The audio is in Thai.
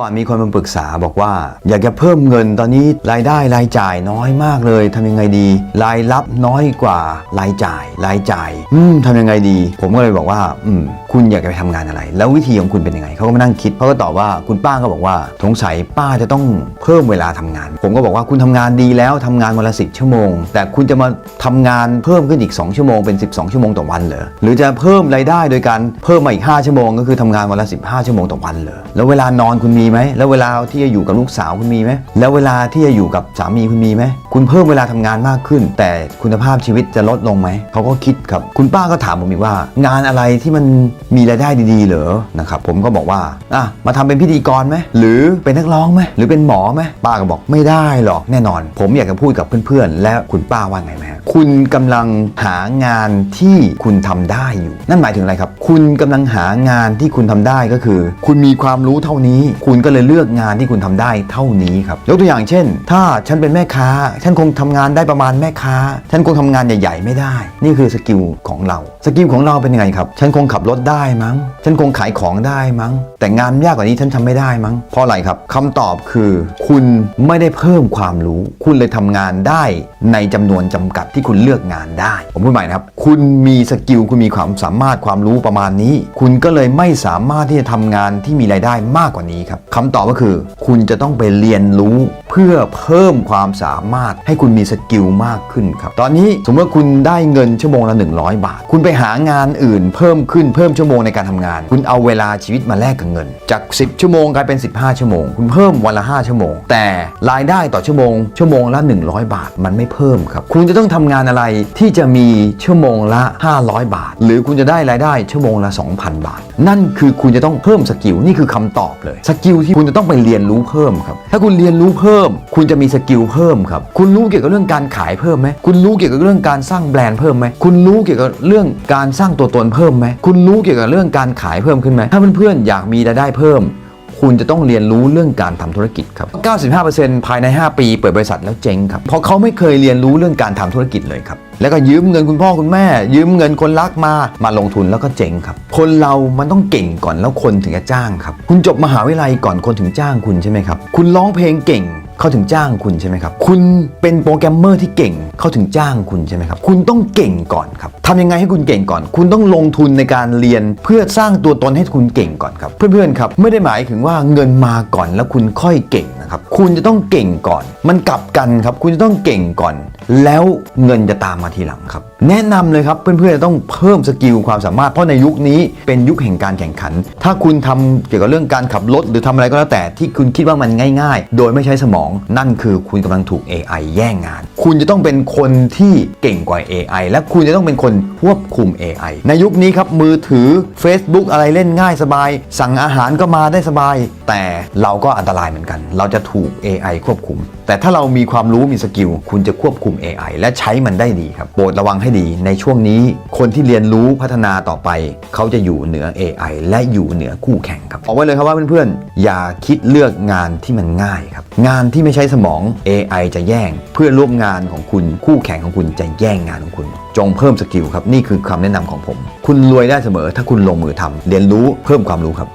ก่อนมีคนมาปรึกษาบอกว่า อยากจะเพิ่มเงินตอนนี้รายได้รายจ่ายน้อยมากเลยทำยังไงดี รายรับน้อยกว่ารายจ่าย รายจ่าย อืมทำยังไงดี ผมก็เลยบอกว่า อืม คุณอยากจะไปทำงานอะไร แล้ววิธีของคุณเป็นยังไงเขาก็มานั่งคิดเขาก็ตอบว่าคุณป้าก็บอกว่าสงสัยป้าจะต้องเพิ่มเวลาทำงาน ผมก็บอกว่าคุณทำงานดีแล้วทำงานวันละสิชั่วโมง แต่คุณจะมาทำงานเพิ่มขึ้นอีก 2 ชั่วโมงเป็น 12 ชั่วโมงต่อวันเหรอหรือจะเพิ่มรายได้โดยการเพิ่มมาอีก 5 ชั่วโมง ก็คือทำงานวันละ15 ชั่วโมงต่อวันเหรอแล้วเวลานอนคุณมีไหมแล้วเวลาที่จะอยู่กับลูกสาวคุณมีไหมแล้วเวลาที่จะอยู่กับสามีคุณมีไหมคุณเพิ่มเวลาทำงานมากขึ้น แต่คุณภาพชีวิตจะลดลงไหมเขาก็คิดครับ คุณป้าก็ถามผมอีกว่า งานอะไรที่มันมีรายได้ดีๆเหรอนะครับผมก็บอกว่าอะมาทำเป็นพิธีกรไหมหรือเป็นนักร้องไหมหรือเป็นหมอไหมป้าก็บอกไม่ได้หรอกแน่นอน ผมอยากจะพูดกับเพื่อนๆ และคุณป้าว่าไงไหมฮะคุณกำลังหางานที่คุณทำได้อยู่ นั่นหมายถึงอะไรครับ คุณกำลังหางานที่คุณทำได้ก็คือ คุณมีความรู้เท่านี้คุณณก็เลยเลือกงานที่คุณทำได้เท่านี้ครับยกตัวอย่างเช่น ถ้าฉันเป็นแม่ค้า ฉันคงทำงานได้ประมาณแม่ค้า ฉันคงทำงานใหญ่ ๆ ไม่ได้ นี่คือสกิลของเรา สกิลของเราเป็นยังไงครับ ฉันคงขับรถได้มั้ง ฉันคงขายของได้มั้ง แต่งานยากกว่านี้ฉันทำไม่ได้มั้ง เพราะอะไรครับคำตอบคือ คุณไม่ได้เพิ่มความรู้ คุณเลยทำงานได้ในจำนวนจำกัดที่คุณเลือกงานได้ ผมพูดใหม่นะครับ คุณมีสกิลคุณมีความสามารถความรู้ประมาณนี้ คุณก็เลยไม่สามารถที่จะทำงานที่มีรายได้มากกว่านี้ครับ คำตอบก็คือ คุณจะต้องไปเรียนรู้เพื่อเพิ่มความสามารถให้คุณมีสกิลมากขึ้นครับ ตอนนี้สมมติว่าคุณได้เงินชั่วโมงละ 100 บาท คุณไปหางานอื่นเพิ่มขึ้นเพิ่มชั่วโมงในการทำงาน คุณเอาเวลาชีวิตมาแลกกับเงิน จาก 10 ชั่วโมงกลายเป็น 15 ชั่วโมง คุณเพิ่มวันละ 5 ชั่วโมง แต่รายได้ต่อชั่วโมง ชั่วโมงละ 100 บาท มันไม่เพิ่มครับ คุณจะต้องทำงานอะไรที่จะมีชั่วโมงละ 500 บาท หรือคุณจะได้รายได้ชั่วโมงละ 2,000 บาท นั่นคือคุณจะต้องเพิ่มสกิลนี่คือคำตอบเลยสกิลที่คุณจะต้องไปเรียนรู้เพิ่มครับ ถ้าคุณเรียนรู้เพิ่ม คุณจะมีสกิลเพิ่มครับ คุณรู้เกี่ยวกับเรื่องการขายเพิ่มไหม คุณรู้เกี่ยวกับเรื่องการสร้างแบรนด์เพิ่มไหม คุณรู้เกี่ยวกับเรื่องการสร้างตัวตนเพิ่มไหม คุณรู้เกี่ยวกับเรื่องการขายเพิ่มขึ้นไหม ถ้าเพื่อนๆอยากมีรายได้เพิ่มคุณจะต้องเรียนรู้เรื่องการทำธุรกิจครับ 95%ภายใน 5 ปีเปิดบริษัทแล้วเจ๊งครับ เพราะเขาไม่เคยเรียนรู้เรื่องการทำธุรกิจเลยครับ แล้วก็ยืมเงินคุณพ่อคุณแม่ ยืมเงินคนรักมามาลงทุนแล้วก็เจ๊งครับ คนเรามันต้องเก่งก่อนแล้วคนถึงจะจ้างครับคุณจบมหาวิทยาลัยก่อนคนถึงจ้างคุณใช่ไหมครับคุณร้องเพลงเก่งเขาถึงจ้างคุณใช่ไหมครับ คุณเป็นโปรแกรมเมอร์ที่เก่งเขาถึงจ้างคุณใช่ไหมครับ คุณต้องเก่งก่อนครับทำยังไงให้คุณเก่งก่อน คุณต้องลงทุนในการเรียนเพื่อสร้างตัวตนให้คุณเก่งก่อนครับ เพื่อนๆครับไม่ได้หมายถึงว่าเงินมาก่อนแล้วคุณค่อยเก่งนะครับ คุณจะต้องเก่งก่อน มันกลับกันครับ คุณจะต้องเก่งก่อน แล้วเงินจะตามมาทีหลังครับ แนะนำเลยครับเพื่อนๆจะต้องเพิ่มสกิลความสามารถ เพราะในยุคนี้เป็นยุคแห่งการแข่งขัน ถ้าคุณทำเกี่ยวกับเรื่องการขับรถ หรือทำอะไรก็แล้วแต่ที่คุณคิดว่ามันง่าย ๆ โดยไม่ใช้สมอง นั่นคือคุณกำลังถูก AI แย่งงานคุณจะต้องเป็นคนที่เก่งกว่า AI และคุณจะต้องเป็นคนควบคุม AI ในยุคนี้ครับมือถือ Facebook อะไรเล่นง่ายสบาย สั่งอาหารก็มาได้สบาย แต่เราก็อันตรายเหมือนกัน เราจะถูก AI ควบคุม แต่ถ้าเรามีความรู้มีสกิลคุณจะควบคุม AI และใช้มันได้ดีครับโปรดระวังให้ดีในช่วงนี้ คนที่เรียนรู้พัฒนาต่อไป เขาจะอยู่เหนือ AI และอยู่เหนือคู่แข่งครับเอาไว้เลยครับว่าเพื่อนๆอย่าคิดเลือกงานที่มันง่ายครับงานที่ไม่ใช้สมอง AI จะแย่งเพื่อนร่วมงานของคุณ คู่แข่งของคุณจะแย่งงานของคุณ จงเพิ่มสกิลครับ นี่คือคำแนะนำของผม คุณรวยได้เสมอถ้าคุณลงมือทำเรียนรู้เพิ่มความรู้ครับ